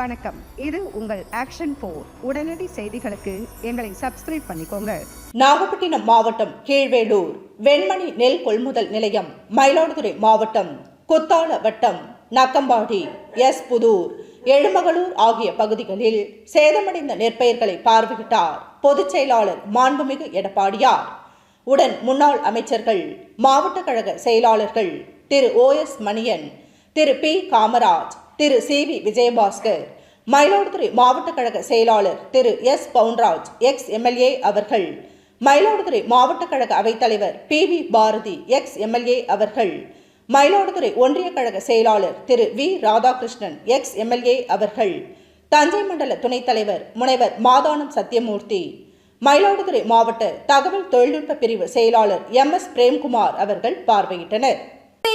வணக்கம். இது உங்கள் ஆக்ஷன் போர் உடனடி செய்திகளுக்கு எங்களை சப்ஸ்கிரைப் பண்ணிக்கோங்க. நாகப்பட்டினம் மாவட்டம் கீழ்வேலூர் வெண்மணி நெல் கொள்முதல் நிலையம் மயிலாடுதுறை மாவட்டம் குத்தால வட்டம் நக்கம்பாடி எஸ். புதூர் எழுமகளூர் ஆகிய பகுதிகளில் சேதமடைந்த நெற்பயிர்களை பார்வையிட்டார் பொதுச் செயலாளர் மாண்புமிகு எடப்பாடியார். உடன் முன்னாள் அமைச்சர்கள் மாவட்ட கழக செயலாளர்கள் Thiru. O. S. Manian Thiru P. Kamaraj Thiru C. V. Vijayabaskar Mayiladuthurai மாவட்ட கழக செயலாளர் Thiru S. Paunraj ex. MLA அவர்கள் மயிலாடுதுறை மாவட்ட கழக அவைத்தலைவர் P. V. Bharathi ex. MLA அவர்கள் மயிலாடுதுறை ஒன்றிய கழக செயலாளர் Thiru V. Radhakrishnan ex. MLA அவர்கள் தஞ்சை மண்டல துணைத் தலைவர் முனைவர் மாதானம் சத்யமூர்த்தி மயிலாடுதுறை மாவட்ட தகவல் தொழில்நுட்ப பிரிவு செயலாளர் எம். எஸ். பிரேம்குமார் அவர்கள் பார்வையிட்டனர்.